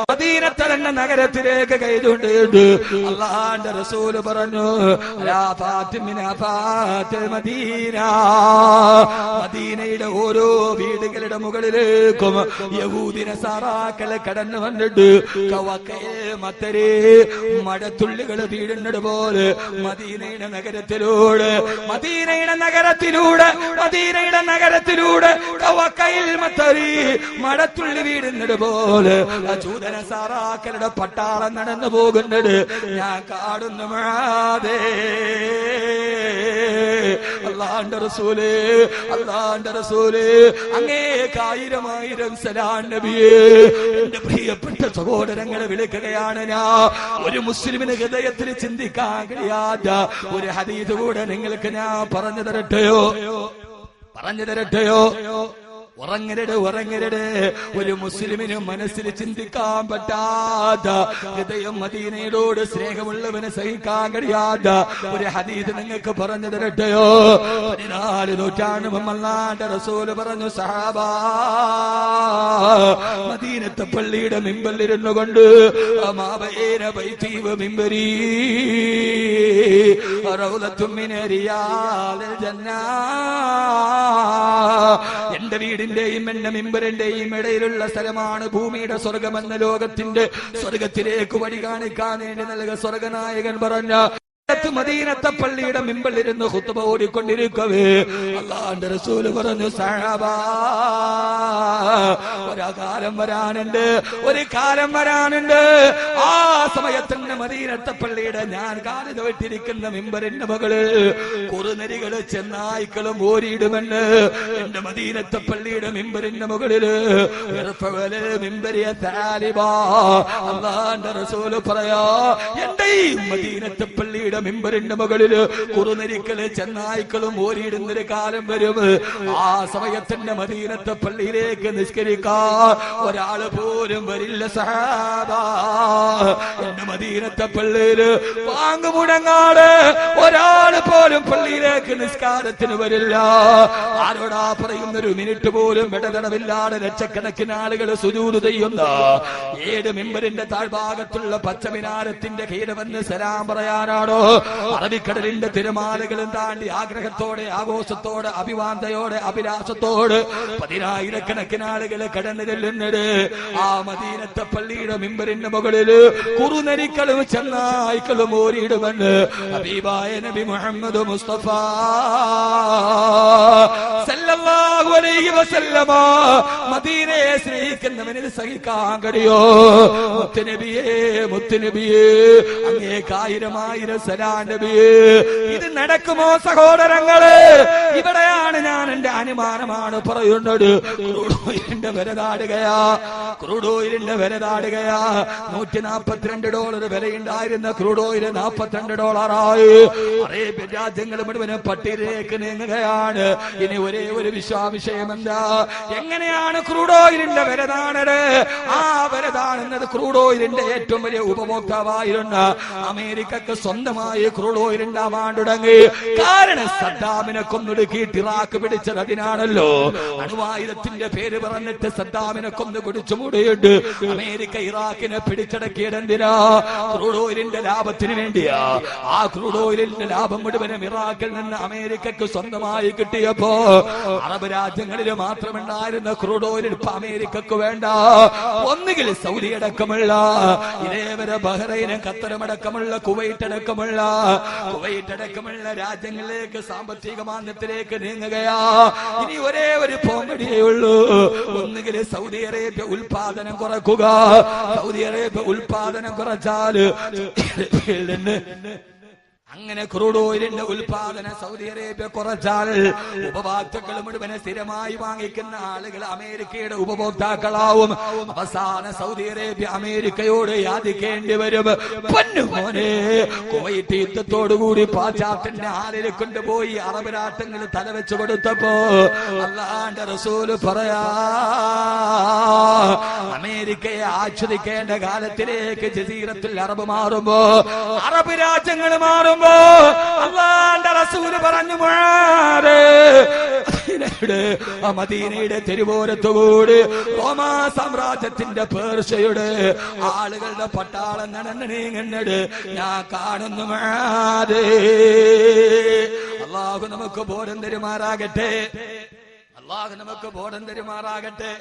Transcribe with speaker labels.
Speaker 1: മദീനത്തെ നഗരത്തിലേക്ക് കൈതുണ്ട് അള്ളാന്റെ റസൂൽ പറഞ്ഞു "അലാ ഫാത്തിമിന ഫാത്തി മദീന. മദീനയുടെ ഓരോ വീടുകളുടെ മുകളിലേക്കും യഹൂദിനെ സാറാക്കളെ കടന്നു വന്നിട്ട് മത്തരേ മഴത്തുള്ളികൾ വീടുന്നത് പോലെ മദീനയുടെ നഗരത്തിലൂടെ മദീനയുടെ നഗരത്തിലൂടെ മദീനയുടെ നഗരത്തിലൂടെ കവക്കയിൽ മത്തരി മഴത്തുള്ളി വീടുന്നത് പോലെ ആ ചൂതന സാറാക്കളുടെ പട്ടാളം നടന്നു പോകുന്നത് ഞാൻ കാണുന്നു മഴാതേ അള്ളാന്റെ റസൂലേ അള്ളാന്റെ റസൂലേ അങ്ങേക്കായിരം ആയിരം സലാം നബിയേ. എന്റെ പ്രിയപ്പെട്ട സഹോദരങ്ങളെ വിളിക്കുകയാണ് ഞാൻ. ഒരു മുസ്ലിമിന് ഹൃദയത്തിൽ ചിന്തിക്കാൻ കഴിയാത്ത ഒരു ഹദീത് കൂടെ നിങ്ങൾക്ക് ഞാൻ പറഞ്ഞു തരട്ടെയോ? പറഞ്ഞു തരട്ടെയോ? ഉറങ്ങരുത് ഉറങ്ങരുത്. ഒരു മുസ്ലിമിന് മനസ്സിൽ ചിന്തിക്കാൻ പറ്റാത്ത ഹൃദയം മദീനയോട് സ്നേഹമുള്ളവന് സഹിക്കാൻ കഴിയാത്ത ഒരു ഹദീസ് നിങ്ങൾക്ക് പറഞ്ഞു തരട്ടെയോ? പതിനാല് നൂറ്റാണ്ട് മമ്മല്ലാണ്ട് റസൂൽ പറഞ്ഞു സഹാബ മദീനത്തെ പള്ളിയുടെ മിമ്പലിരുന്നു കൊണ്ട് മിമ്പരീ. എന്റെ വീടിന്റെയും എന്റെ മിമ്പറിന്റെയും ഇടയിലുള്ള സ്ഥലമാണ് ഭൂമിയുടെ സ്വർഗമെന്ന ലോകത്തിന്റെ സ്വർഗത്തിലേക്ക് വഴി കാണിക്കാൻ വേണ്ടി നൽകുക സ്വർഗനായകൻ പറഞ്ഞ മദീനത്തെ പള്ളിയുടെ മിമ്പലിരുന്ന് ഹുത്തുബ ഓടിക്കൊണ്ടിരിക്കവേ. അള്ളാന്റെ റസൂൽ പറഞ്ഞു സഹാബാ ഒരു കാലം വരാനുണ്ട് ഒരു കാലം വരാനുണ്ട്. ആ സമയത്തിന്റെ മദീനത്തെ പള്ളിയുടെ ഞാൻ കാലിത വിട്ടിരിക്കുന്ന മിമ്പറിന്റെ മകൾ കുറുനരികൾ ചെന്നായ്ക്കളും ഓരിയിടുമെന്ന് എന്റെ മദീനത്തെ പള്ളിയുടെ മിമ്പറിന്റെ മുകളിൽ മിമ്പരിയ താലിബാ. അള്ളാന്റെ റസൂൽ പറയാ എന്റെ ഈ മദീനത്തെ പള്ളിയുടെ മിമ്പറിന്റെ മുകളിൽ കുറുനരിക്കൽ ചെന്നായ്ക്കളും ഓരിയിടുന്നൊരു കാലം വരും. ആ സമയത്തിന്റെ മദീനത്തെ പള്ളിയിലേക്ക് നിഷ്കരിക്കാ. ഒരാൾ പോലും വരില്ല എന്റെ മദീനത്തെ പള്ളിയിൽ വാങ്ങു മുടങ്ങാട് ഒരാൾ പോലും പള്ളിയിലേക്ക് നിസ്കാരത്തിന് വരില്ല. ആരോടാ പറയുന്ന ഒരു മിനിറ്റ് പോലും ഇടതടവില്ലാതെ ലക്ഷക്കണക്കിന് ആളുകൾ സുജൂത് ചെയ്യുന്ന ഏത് മെമ്പറിന്റെ താഴ്ഭാഗത്തുള്ള പച്ചമിനാരത്തിന്റെ കീഴവന്ന് സലാം പറയാനാണോ? അറബിക്കടലിന്റെ തിരമാലകളും താണ്ടി ആഗ്രഹത്തോടെ ആഘോഷത്തോടെ അഭിവാന്തയോടെ അഭിലാഷത്തോട് പതിനായിരക്കണക്കിന് ആളുകൾ കടന്നു ചെല്ലുന്നത് ആ മദീനത്തെ പള്ളിയുടെ മിമ്പറിന്റെ മുകളിൽ കുറുനരിക്കളും ചെന്നായ്ക്കളും ഓരിയിടുമെന്ന് ഹബീബായ നബി മുഹമ്മദ് മുസ്തഫ സല്ലല്ലാഹു അലൈഹി വസല്ലമ മദീനയെ സ്നേഹിക്കുന്നവന് സഹിക്കാൻ കഴിയോ? മുത്തുനബിയേ മുത്തുനബിയേ അങ്ങേക്കായിരം ആയിരം സലാം നബിയേ. ഇത് നടക്കുമോ സഹോദരങ്ങളെ? ഇവിടെയാണ് ഞാൻ എന്റെ അനുമാനമാണ് പറയുന്നത്. ക്രൂഡോയിലിന്റെ വില താടുകയാ. ക്രൂഡോയിലിന്റെ വില താടുകയാ. നൂറ്റി നാപ്പത്തിരണ്ട് ഡോളർ വിലയുണ്ടായിരുന്ന ക്രൂഡോയിൽ നാപ്പത്തിരണ്ട് ഡോളറായി. അറേബ്യൻ രാജ്യങ്ങൾ മുഴുവനും പട്ടിയിലേക്ക് നീങ്ങുകയാണ്. ഇനി ഒരേ ഒരു വിശ്വാവിഷയം എന്താ എങ്ങനെയാണ് ക്രൂഡ് ഓയിലിന്റെ താണത് ആ വരദാൻ എന്നത് ക്രൂഡ് ക്രൂഡോയിലിന്റെ ഏറ്റവും വലിയ ഉപഭോക്താവായിരുന്ന. അമേരിക്കക്ക് സ്വന്തമായി ക്രൂഡ് ഓയിൽ ഉണ്ടാവാൻ തുടങ്ങി കാരണം സദ്ദാമിനെ കൊന്നൊടുക്കിയിട്ട് ഇറാഖ് പിടിച്ചത് അതിനാണല്ലോ. അണുവായുധത്തിന്റെ പേര് പറഞ്ഞിട്ട് സദ്ദാമിനെ കൊന്നു കുടിച്ചു മൂടിയിട്ട് അമേരിക്ക ഇറാഖിനെ പിടിച്ചടക്കിയത് എന്തിനാ? ക്രൂഡ് ഓയിലിന്റെ ലാഭത്തിന് വേണ്ടിയാ. ആ ക്രൂഡ് ഓയിലിന്റെ ലാഭം മുഴുവനും ഇറാഖിൽ നിന്ന് അമേരിക്കക്ക് സ്വന്തമായി കിട്ടിയപ്പോ അറബ് രാജ്യങ്ങളിൽ മാത്രമുണ്ടായിരുന്ന ക്രൂഡ് ഓയിൽ ഇപ്പൊ അമേരിക്കക്ക് വേണ്ട. ഒന്നുകിൽ സൗദി അടക്കമുള്ള ഇതേവരെ ബഹ്റൈനും ഖത്തറും അടക്കമുള്ള കുവൈറ്റ് അടക്കമുള്ള കുവൈറ്റ് അടക്കമുള്ള രാജ്യങ്ങളിലേക്ക് സാമ്പത്തിക മാന്യത്തിലേക്ക് നീങ്ങുകയാ. ഇനി ഒരേ ഒരു പോങ്കടിയേ ഉള്ളൂ. ഒന്നുകിൽ സൗദി അറേബ്യ ഉൽപാദനം കുറക്കുക. സൗദി അറേബ്യ ഉൽപാദനം കുറച്ചാൽ എന്ന് അങ്ങനെ ക്രൂഡ് ഓയിലിന്റെ ഉൽപാദനം സൗദി അറേബ്യ കുറച്ചാൽ ഉപഭോക്താക്കൾ മുഴുവനെ സ്ഥിരമായി വാങ്ങിക്കുന്ന ആളുകൾ അമേരിക്കയുടെ ഉപഭോക്താക്കളാവും. അവസാന സൗദി അറേബ്യ അമേരിക്കയോട് യാചിക്കേണ്ടി വരും. പൊന്നുമോനെ കുവൈറ്റ് യുദ്ധത്തോടുകൂടി പാശ്ചാത്യന്റെ ആളിൽ കൊണ്ടുപോയി അറബ് രാഷ്ട്രങ്ങൾ തലവെച്ച് കൊടുത്തപ്പോ അല്ലാണ്ട് റസൂൽ പറയാ അമേരിക്കയെ ആശ്രയിക്കേണ്ട കാലത്തിലേക്ക് ജസീറത്തിൽ അറബ് മാറുമ്പോ അറബ് രാജ്യങ്ങൾ മാറുമ്പോ അള്ളാന്റെ റസൂൽ പറഞ്ഞു മദീനയുടെ തെരുവോരത്തുകൂടി റോമാ സാമ്രാജ്യത്തിന്റെ പേർഷയുടെ ആളുകളുടെ പട്ടാളം നടന്നു ഞാൻ കാണുന്നു അള്ളാഹു നമുക്ക് ബോധം തരുമാറാകട്ടെ. അള്ളാഹു നമുക്ക് ബോധം തരുമാറാകട്ടെ.